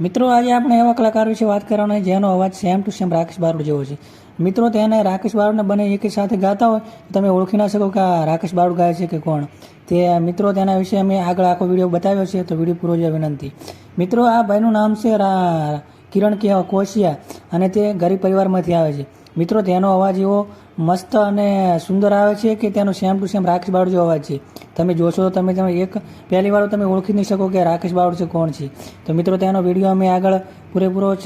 મિત્રો, આજે આપણે એવા કલાકાર વિશે વાત કરવાનો જેનો અવાજ same to same Rakesh Barot જેવો છે. મિત્રો, તેને રાકેશ બારોડને બંને એક સાથે ગાતા હોય તમે ઓળખી ના શકો કે આ રાકેશ બારોડ ગાય છે કે કોણ. તે, મિત્રો, તેના વિશે અમે આગળ આખો વીડિયો બતાવ્યો છે, તો વીડિયો પૂરો જોવા વિનંતી. મિત્રો, આ ભાઈનું નામ છે કિરણ કોશિયા અને તે ગરીબ પરિવારમાંથી આવે છે. મિત્રો, તેનો અવાજ એવો મસ્ત અને સુંદર આવે છે કે તેનો same to same Rakesh Barot જેવો અવાજ છે. તમે જોશો તો તમે તમે એક પહેલી વાર તમે ઓળખી નહીં શકો કે રાકેશ બારોડ છે, કોણ છે. તો મિત્રો, તેનો વીડિયો અમે આગળ પૂરેપૂરો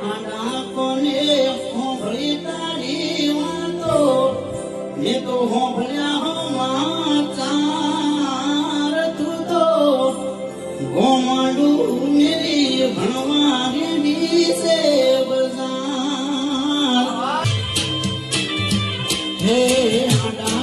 આના કોને હોંભળી તારી વાતો મે તો હોંભળ્યા હો માચાર તું તો ગોમાંડું મેરી ભણવા રેડી છે બજાર હે આડા